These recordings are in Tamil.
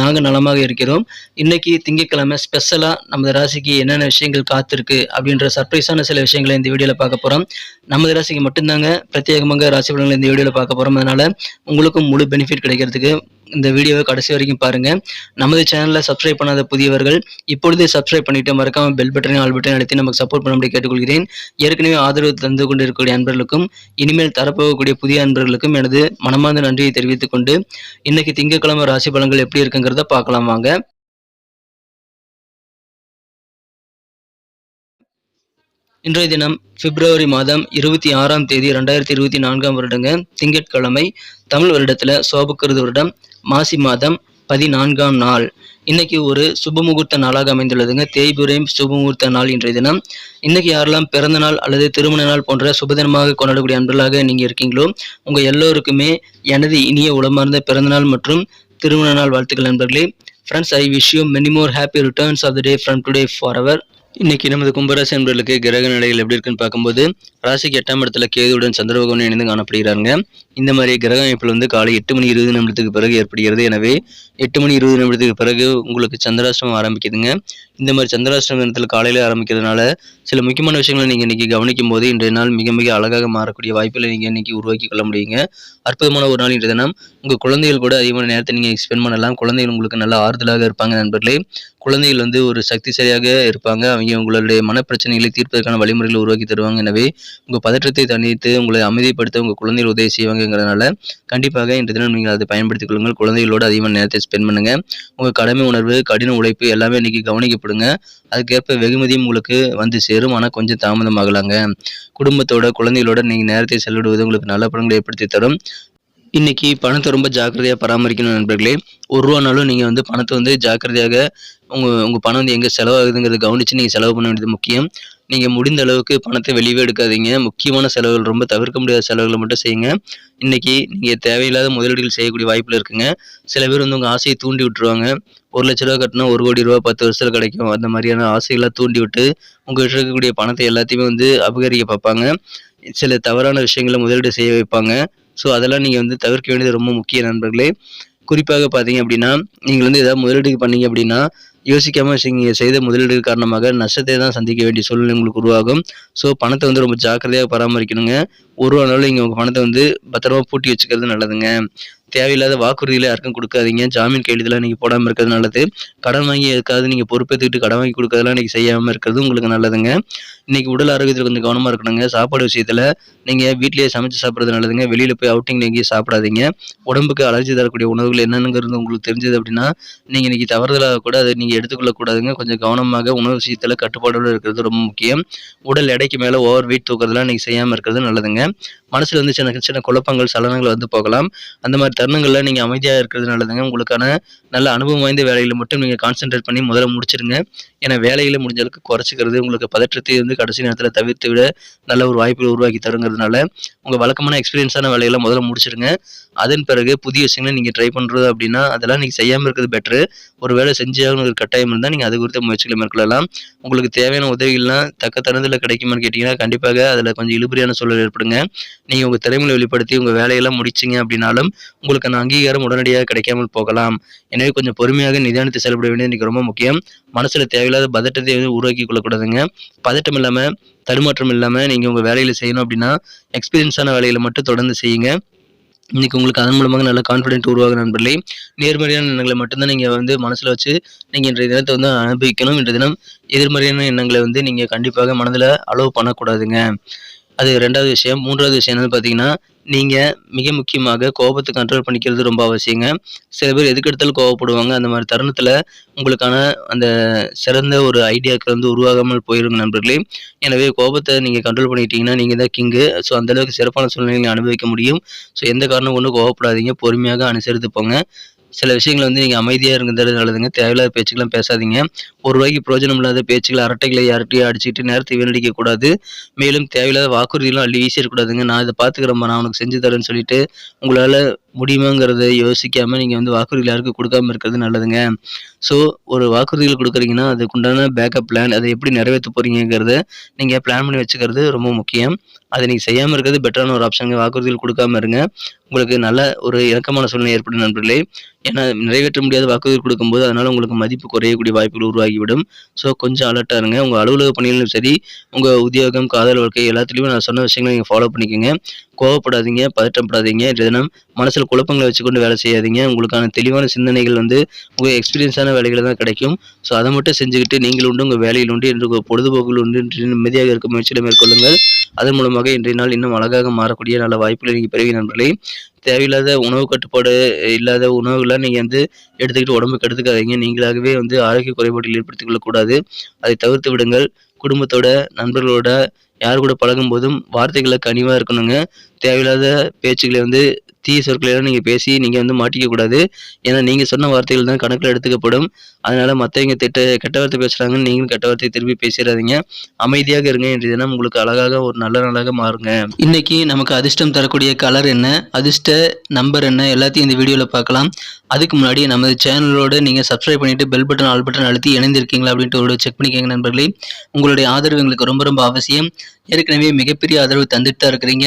நாங்கள் நலமாக இருக்கிறோம். இன்னைக்கு திங்கட்கிழமை ஸ்பெஷலாக நமது ராசிக்கு என்னென்ன விஷயங்கள் காத்திருக்கு அப்படின்ற சர்ப்ரைஸான சில விஷயங்களை இந்த வீடியோவில் பார்க்க போகிறோம் நமது ராசிக்கு மட்டும்தாங்க பிரத்யேகமாக ராசி பலன்களை இந்த வீடியோவில் பார்க்க போகிறோம் அதனால் உங்களுக்கும் முழு பெனிஃபிட் கிடைக்கிறதுக்கு இந்த வீடியோவை கடைசி வரைக்கும் பாருங்க. நமது சேனலில் சப்ஸ்கிரைப் பண்ணாத புதியவர்கள் இப்பொழுதே சப்ஸ்கிரைப் பண்ணிட்டு மறக்காமல் பெல் பட்டனையும் ஆல் பட்டனையும் அழுத்தி நமக்கு சப்போர்ட் பண்ணும்படி கேட்டுக்கொள்கிறேன். ஏற்கனவே ஆதரவு தந்து கொண்டு இருக்கக்கூடிய அன்பர்களுக்கும் இனிமேல் தரப்போகக்கூடிய புதிய அன்பர்களுக்கும் எனது மனமார்ந்த நன்றியை தெரிவித்துக் கொண்டு இன்னைக்கு திங்கட்கிழமை ராசி பலன்கள் எப்படி இருக்குங்க இருக்குங்கிறத பார்க்கலாம் வாங்க. இன்றைய தினம் பிப்ரவரி மாதம் இருபத்தி ஆறாம் தேதி ரெண்டாயிரத்தி இருபத்தி நான்காம் வருடங்க திங்கட்கிழமை தமிழ் வருடத்துல சோபக்கிருது வருடம் மாசி மாதம் பதினான்காம் நாள். இன்னைக்கு ஒரு சுபமுகூர்த்த நாளாக அமைந்துள்ளதுங்க. தேய்புரையும் சுபமுகூர்த்த நாள் இன்றைய தினம். இன்னைக்கு யாரெல்லாம் பிறந்த நாள் அல்லது திருமண நாள் போன்ற சுபதினமாக கொண்டாடக்கூடிய அன்பர்களாக நீங்க இருக்கீங்களோ உங்க எல்லோருக்குமே எனது இனிய உளமார்ந்த பிறந்தநாள் மற்றும் திருமண நாள் வாழ்த்துக்கள் நண்பர்களே. Friends I wish you many more happy returns of the day from today for our இன்னைக்கு நமது கும்பராசி என்பவர்களுக்கு கிரக நிலைகள் எப்படி இருக்குன்னு பார்க்கும்போது ராசிக்கு எட்டாம் இடத்துல கேதுவுடன் சந்திரபகவன் இணைந்து காணப்படுகிறாங்க இந்த மாதிரி கிரக அமைப்பில் வந்து காலை எட்டு மணி இருபது நிமிடத்துக்கு பிறகு ஏற்படுகிறது. எனவே எட்டு மணி இருபது நிமிடத்துக்கு பிறகு உங்களுக்கு சந்திராஷ்டிரமம் ஆரம்பிக்குதுங்க. இந்த மாதிரி சந்திராஷ்டிரம நேரத்தில் காலையில் ஆரம்பிக்கிறதுனால சில முக்கியமான விஷயங்களை நீங்கள் இன்னைக்கு கவனிக்கும் போது இன்றைய நாள் மிக மிக அழகாக மாறக்கூடிய வாய்ப்புகளை நீங்கள் இன்னைக்கு உருவாக்கி கொள்ள முடியுங்க. அற்புதமான ஒரு நாள் இன்றைய தினம். உங்கள் குழந்தைகள் கூட அதிகமான நேரத்தை நீங்கள் ஸ்பெண்ட் பண்ணலாம். குழந்தைகள் உங்களுக்கு நல்ல ஆறுதலாக இருப்பாங்க நண்பர்களே. குழந்தைகள் வந்து ஒரு சக்திசாலியாக இருப்பாங்க. அவங்க உங்களுடைய மனப்பிரச்சனைகளை தீர்ப்பதற்கான வழிமுறைகளை உருவாக்கி தருவாங்க. எனவே உங்கள் பதற்றத்தை தணித்து உங்களை அமைதிப்படுத்த உங்கள் குழந்தைகள் உதவி செய்வாங்கங்கிறதுனால கண்டிப்பாக இன்று தினம் நீங்கள் அதை பயன்படுத்திக் கொள்ளுங்கள். குழந்தைகளோடு அதிகமாக நேரத்தை ஸ்பெண்ட் பண்ணுங்கள் உங்கள் கடமை உணர்வு கடின உழைப்பு எல்லாமே இன்றைக்கி கவனிக்கப்படுங்க அதுக்கேற்ப வெகுமதியும் உங்களுக்கு வந்து சேரும். ஆனால் கொஞ்சம் தாமதமாகலாங்க. குடும்பத்தோட குழந்தைகளோட நீங்கள் நேரத்தை செலவிடுவது உங்களுக்கு நல்ல பலன்களை ஏற்படுத்தி தரும். இன்றைக்கி பணத்தை ரொம்ப ஜாக்கிரதையாக பராமரிக்கணும் நண்பர்களே. ஒரு ரூபானாலும் நீங்கள் வந்து பணத்தை வந்து ஜாக்கிரதையாக உங்கள் உங்கள் பணம் வந்து எங்கே செலவாகுதுங்கிறத கவனித்து நீங்கள் செலவு பண்ண வேண்டியது முக்கியம். நீங்கள் முடிந்த அளவுக்கு பணத்தை வெளியே எடுக்காதீங்க. முக்கியமான செலவுகள் ரொம்ப தவிர்க்க முடியாத செலவுகளை மட்டும் செய்யுங்க. இன்றைக்கி நீங்கள் தேவையில்லாத முதலீடுகள் செய்யக்கூடிய வாய்ப்பில் இருக்குங்க. சில பேர் வந்து உங்கள் ஆசையை தூண்டி விட்டுருவாங்க. ஒரு லட்ச ரூபா கட்டினா ஒரு கோடி ரூபா பத்து வருஷத்தில் கிடைக்கும். அந்த மாதிரியான ஆசைகளை தூண்டி விட்டு உங்கள்கிட்ட இருக்கக்கூடிய பணத்தை எல்லாத்தையுமே வந்து அபகரிக்க பார்ப்பாங்க. சில தவறான விஷயங்களை முதலீடு செய்ய வைப்பாங்க. ஸோ அதெல்லாம் நீங்கள் வந்து தவிர்க்க வேண்டியது ரொம்ப முக்கிய நண்பர்களே. குறிப்பாக பார்த்தீங்க அப்படின்னா நீங்கள் வந்து ஏதாவது முதலீடு பண்ணீங்க அப்படின்னா யோசிக்காமல் நீங்கள் செய்த முதலீடு காரணமாக நஷ்டத்தை தான் சந்திக்க வேண்டிய சூழ்நிலை உங்களுக்கு உருவாகும். ஸோ பணத்தை வந்து ரொம்ப ஜாக்கிரதையாக பராமரிக்கணுங்க. ஒரு ரூபானாலும் நீங்கள் உங்கள் பணத்தை வந்து பத்திரமா பூட்டி வச்சுக்கிறது நல்லதுங்க. தேவையில்லாத வாக்குறுதிகளை யாருக்கும் கொடுக்காதீங்க. ஜாமீன் கையெழுத்துலாம் நீங்கள் போடாமல் இருக்கிறது நல்லது. கடன் வாங்கி எதுக்காவது நீங்கள் பொறுப்பேற்றுக்கிட்டு கடன் வாங்கி கொடுக்கறதெல்லாம் இன்றைக்கி செய்யாமல் இருக்கிறது உங்களுக்கு நல்லதுங்க. இன்னைக்கு உடல் ஆரோக்கியத்தில் கொஞ்சம் கவனமாக இருக்கணுங்க. சாப்பாடு விஷயத்தில் நீங்கள் வீட்டிலேயே சமைச்சு சாப்பிட்றது நல்லதுங்க. வெளியில் போய் அவுட்டிங் எங்கேயும் சாப்பிடாதீங்க. உடம்புக்கு அலர்ஜி தரக்கூடிய உணவுகள் என்னென்னங்கிறது உங்களுக்கு தெரிஞ்சது அப்படின்னா நீங்கள் இன்றைக்கி தவறுதலாக கூட அதை நீங்கள் எடுத்துக்கொள்ளக்கூடாதுங்க. கொஞ்சம் கவனமாக உணவு விஷயத்தில் கட்டுப்பாடோடு இருக்கிறது ரொம்ப முக்கியம். உடல் எடைக்கு மேலே ஓவர் வெயிட் தூக்கிறதுலாம் இன்றைக்கி செய்யாமல் இருக்கிறது நல்லதுங்க. மனசில் வந்து சின்ன சின்ன குழப்பங்கள் சலனங்கள் வந்து போகலாம். அந்த மாதிரி தருணங்களில் நீங்கள் அமைதியாக இருக்கிறது நல்லதுங்க. உங்களுக்கான நல்ல அனுபவம் வாய்ந்த வேலையில் மட்டும் நீங்கள் கான்சென்ட்ரேட் பண்ணி முதல்ல முடிச்சிருங்க. ஏன்னா வேலையில் முடிஞ்ச அளவுக்கு குறைச்சிக்கிறது உங்களுக்கு பதற்றத்தை வந்து கடைசி நேரத்தில் தவிர்த்து விட நல்ல ஒரு வாய்ப்புகளை உருவாக்கி தருங்கிறதுனால உங்கள் வழக்கமான எக்ஸ்பீரியன்ஸான வேலையெல்லாம் முதல்ல முடிச்சிருங்க. அதன் பிறகு புதிய விஷயங்களை நீங்கள் ட்ரை பண்ணுறது அப்படின்னா அதெல்லாம் நீங்கள் செய்யாமல் இருக்கிறது பெட்ரு ஒரு வேலை செஞ்சாகணும் ஒரு கட்டாயம் இருந்தால் நீங்கள் அது குறித்த முயற்சிகளை மேற்கொள்ளலாம். உங்களுக்கு தேவையான உதவிகள்லாம் தக்க தருணத்தில் கிடைக்குமான்னு கேட்டிங்கன்னா கண்டிப்பாக அதில் கொஞ்சம் இழுபறியான சூழல் ஏற்படுங்க. நீங்கள் உங்கள் திறமையை வெளிப்படுத்தி உங்கள் வேலையெல்லாம் முடிச்சிங்க அப்படின்னாலும் உங்களுக்கு அந்த அங்கீகாரம் உடனடியாக கிடைக்காமல் போகலாம். எனவே கொஞ்சம் பொறுமையாக நிதானத்தை செயல்பட வேண்டியது இன்றைக்கி ரொம்ப முக்கியம். மனசில் தேவையில்லாத பதட்டத்தை வந்து உருவாக்கி கொள்ளக்கூடாதுங்க. பதட்டம் இல்லாமல் தடுமாற்றம் இல்லாமல் நீங்கள் உங்கள் வேலையில் செய்யணும் அப்படின்னா எக்ஸ்பீரியன்ஸான வேலையில் மட்டும் தொடர்ந்து செய்யுங்க. இன்றைக்கி உங்களுக்கு அதன் மூலமாக நல்ல கான்ஃபிடென்ட் உருவாக நண்பர்களே. நேர்மறையான எண்ணங்களை மட்டும்தான் நீங்கள் வந்து மனசில் வச்சு நீங்கள் இன்றைய தினத்தை வந்து அனுபவிக்கணும். இன்றைய தினம் எதிர்மறையான எண்ணங்களை வந்து நீங்கள் கண்டிப்பாக மனதில் அலோவ் பண்ணக்கூடாதுங்க. அது ரெண்டாவது விஷயம். மூன்றாவது விஷயம் என்னன்னு பார்த்தீங்கன்னா நீங்கள் மிக முக்கியமாக கோபத்தை கண்ட்ரோல் பண்ணிக்கிறது ரொம்ப அவசியங்க. சில பேர் எதுக்கெடுத்தாலும் கோவப்படுவாங்க. அந்த மாதிரி தருணத்தில் உங்களுக்கான அந்த சிறந்த ஒரு ஐடியாக்கள் வந்து உருவாகாமல் போயிருங்க நண்பர்களே. எனவே கோபத்தை நீங்கள் கண்ட்ரோல் பண்ணிட்டீங்கன்னா நீங்கள் தான் கிங்கு ஸோ அந்தளவுக்கு சிறப்பான சூழ்நிலைகளை அனுபவிக்க முடியும். ஸோ எந்த காரணம் ஒன்றும் கோவப்படாதீங்க. பொறுமையாக அனுசரித்து போங்க. சில விஷயங்களை வந்து நீங்கள் அமைதியாக இருக்கிறது நல்லதுங்க. தேவையில்லாத பேச்சுக்கெல்லாம் பேசாதீங்க. ஒரு ரூபாய்க்கு பிரயோஜனம் இல்லாத பேச்சுக்களை அரட்டைகளை யார்கிட்டயும் அடிச்சுட்டு நேரத்தை வீணடிக்க கூடாது. மேலும் தேவையில்லாத வாக்குறுதிகளும் அள்ளி வீசிடக்கூடாதுங்க நான் இதை பார்த்துக்கிறேன் நான் உனக்கு செஞ்சு தரேன்னு சொல்லிட்டு உங்களால் முடியுமாங்கிறத யோசிக்காமல் நீங்கள் வந்து வாக்குறுதிகள் யாருக்கும் கொடுக்காம இருக்கிறது நல்லதுங்க. ஸோ ஒரு வாக்குறுதிகள் கொடுக்குறீங்கன்னா அதுக்குண்டான பேக்கப் பிளான் அதை எப்படி நிறைவேற்ற போகிறீங்கிறத நீங்கள் பிளான் பண்ணி வச்சுக்கிறது ரொம்ப முக்கியம். அதை நீங்கள் செய்யாமல் இருக்கிறது பெட்டரான ஒரு ஆப்ஷனுங்க வாக்குறுதிகள் கொடுக்காம இருங்க. உங்களுக்கு நல்ல ஒரு இணக்கமான சூழ்நிலை ஏற்படும் நண்பர்களே. ஏன்னா நிறைவேற்ற முடியாத வாக்குறுதிகள் கொடுக்கும்போது அதனால் உங்களுக்கு மதிப்பு குறையக்கூடிய வாய்ப்புகள் உருவாகிவிடும். ஸோ கொஞ்சம் அலர்ட்டாக இருங்க. உங்கள் அலுவலக பணிகளும் சரி உங்கள் உத்தியோகம் காதல் வாழ்க்கை எல்லாத்துலேயுமே நான் சொன்ன விஷயங்களை நீங்கள் ஃபாலோ பண்ணிக்கோங்க. கோவப்படாதீங்க பதட்டப்படாதீங்க தினம் மனசில் குழப்பங்களை வச்சுக்கொண்டு வேலை செய்யாதீங்க. உங்களுக்கான தெளிவான சிந்தனைகள் வந்து உங்கள் எக்ஸ்பீரியன்ஸான வேலைகள் தான் கிடைக்கும். ஸோ அதை மட்டும் செஞ்சுக்கிட்டு நீங்கள் உண்டு உங்கள் வேலையில் உண்டு என்று உங்கள் பொழுதுபோக்கில் உண்டு என்று நிம்மதியாக இருக்க முயற்சியில் மேற்கொள்ளுங்கள். அதன் மூலமாக இன்றைய நாள் இன்னும் அழகாக மாறக்கூடிய நல்ல வாய்ப்புகளை நீங்கள் பெறுவீங்க நண்பர்களே. தேவையில்லாத உணவு கட்டுப்பாடு இல்லாத உணவுகள்லாம் நீங்கள் வந்து எடுத்துக்கிட்டு உடம்பு கெடுத்துக்காதீங்க. நீங்களாகவே வந்து ஆரோக்கிய குறைபாடுகள் ஏற்படுத்திக் கொள்ளக்கூடாது. அதை தவிர்த்து விடுங்கள். குடும்பத்தோட நண்பர்களோட யார் கூட பழகும் போதும் வார்த்தைகளை கனிவாக இருக்கணுங்க. தேவையில்லாத பேச்சுக்களை வந்து தீய சொற்களெல்லாம் நீங்கள் பேசி நீங்கள் வந்து மாட்டிக்கக்கூடாது ஏன்னா நீங்கள் சொன்ன வார்த்தைகள் தான் கணக்கில் எடுத்துக்கப்படும். அதனால் மற்றவங்க திட்ட கெட்ட வார்த்தை பேசுகிறாங்கன்னு நீங்களும் கெட்ட வார்த்தையை திருப்பி பேசிடாதீங்க அமைதியாக இருங்க இன்றைய தினம். உங்களுக்கு அழகாக ஒரு நல்ல நாளாக மாறுங்க. இன்றைக்கி நமக்கு அதிர்ஷ்டம் தரக்கூடிய கலர் என்ன? அதிர்ஷ்ட நம்பர் என்ன? எல்லாத்தையும் இந்த வீடியோவில் பார்க்கலாம். அதுக்கு முன்னாடி நமது சேனலோடு நீங்கள் சப்ஸ்கிரைப் பண்ணிவிட்டு பெல் பட்டன் ஆல் பட்டன் அழுத்தி இணைந்திருக்கீங்களா அப்படின்ட்டு ஒரு செக் பண்ணிக்கோங்க நண்பர்களே. உங்களுடைய ஆதரவு எங்களுக்கு ரொம்ப ரொம்ப அவசியம். ஏற்கனவே மிகப்பெரிய ஆதரவு தந்துட்டு தான் இருக்கிறீங்க.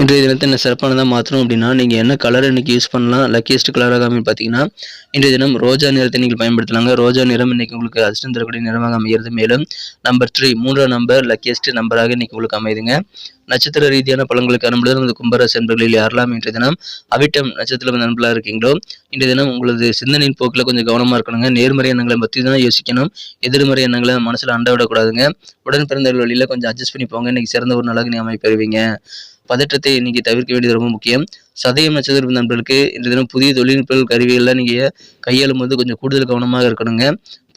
இன்றைய தினத்தை என்ன சிறப்பானதாக மாற்றணும் அப்படின்னா நீங்கள் என்ன கலர் இன்றைக்கி யூஸ் பண்ணலாம் லக்கியஸ்ட் கலராக அமையும் பார்த்தீங்கன்னா இன்றைய தினம் ரோஜா நிறத்தை நீங்கள் பயன்படுத்தலாங்க. ரோஜா நிறம் இன்னைக்கு உங்களுக்கு அதிர்ஷ்டம் தரக்கூடிய நிறமாக அமைகிறது. மேலும் நம்பர் த்ரீ மூன்றாம் நம்பர் லக்கியஸ்ட் நம்பராக இன்னைக்கு உங்களுக்கு அமையுதுங்க. நட்சத்திர ரீதியான பழங்களுக்கு அனுப்புவது அந்த கும்பராசி என்பர்களில் யாரெல்லாம் இன்றைய தினம் அவிட்டம் நட்சத்திரம் நண்பர்களாக இருக்கீங்களோ இன்றைய தினம் உங்களது சிந்தனையின் போக்கில் கொஞ்சம் கவனமாக இருக்கணுங்க. நேர்மறை எண்ணங்களை பற்றி தான் யோசிக்கணும். எதிர்மறை எண்ணங்களை மனசில் அண்ட விடக்கூடாதுங்க உடன் பிறந்தவர்கள் வழியில் கொஞ்சம் அட்ஜஸ்ட் பண்ணி போங்க. இன்றைக்கி சிறந்த ஒரு நாளாக நீ அமைப்பெறுவீங்க. பதற்றத்தை இன்னைக்கு தவிர்க்க வேண்டியது ரொம்ப முக்கியம். சதயம் நட்சத்திர நண்பர்களுக்கு இந்த தினம் புதிய தொழில்நுட்பங்கள் கருவிகள்லாம் நீங்கள் கையாளும் போது கொஞ்சம் கூடுதல் கவனமாக இருக்கணுங்க.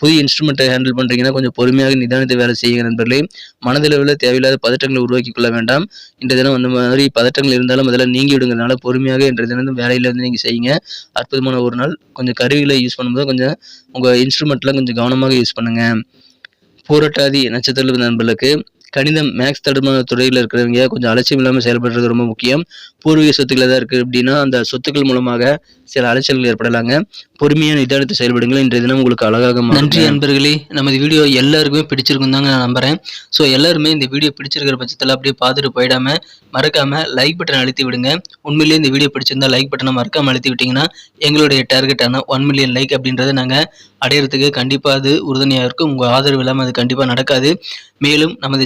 புதிய இன்ஸ்ட்ருமெண்ட்டை ஹேண்டில் பண்ணுறீங்கன்னா கொஞ்சம் பொறுமையாக நிதானத்தை வேலை செய்யுங்க நண்பர்களே. மனதளவில் தேவையில்லாத பதட்டங்களை உருவாக்கி கொள்ள வேண்டாம். இன்றைய தினம் அந்த மாதிரி பதட்டங்கள் இருந்தாலும் அதெல்லாம் நீங்கி விடுங்கிறதுனால பொறுமையாக இன்றைய தினம் வேலையில் வந்து நீங்கள் செய்யுங்க. அற்புதமான ஒரு நாள். கொஞ்சம் கருவிகளை யூஸ் பண்ணும்போது கொஞ்சம் உங்கள் இன்ஸ்ட்ருமெண்ட்லாம் கொஞ்சம் கவனமாக யூஸ் பண்ணுங்கள் பூரட்டாதி நட்சத்திர நண்பர்களுக்கு கணிதம் மேக்ஸ் தடுமான துறையில் இருக்கிறவங்க கொஞ்சம் அலட்சியம் இல்லாமல் செயல்படுறது ரொம்ப முக்கியம். பூர்வீக சொத்துக்கள் தான் இருக்குது அப்படின்னா அந்த சொத்துக்கள் மூலமாக சில அலைச்சல்கள் ஏற்படலாங்க. பொறுமையான நிதானத்தை செயல்படுங்கள். இன்றைய தினம் உங்களுக்கு அழகாக நன்றி நண்பர்களே. நமது வீடியோ எல்லாருக்குமே பிடிச்சிருக்கும் தாங்க நான் நம்புறேன். ஸோ எல்லாருமே இந்த வீடியோ பிடிச்சிருக்கிற பட்சத்தில் அப்படியே பார்த்துட்டு போயிடாமல் மறக்காம லைக் பட்டன் அழுத்தி விடுங்க. உண்மையிலேயே இந்த வீடியோ பிடிச்சிருந்தா லைக் பட்டனை மறக்காமல் அழுத்தி விட்டீங்கன்னா எங்களுடைய டார்கெட்டான ஒன் மில்லியன் லைக் அப்படின்றத நாங்கள் அடையிறதுக்கு கண்டிப்பாக அது உறுதுணையாக இருக்கும். உங்கள் ஆதரவு இல்லாமல் அது கண்டிப்பாக நடக்காது. மேலும் நமது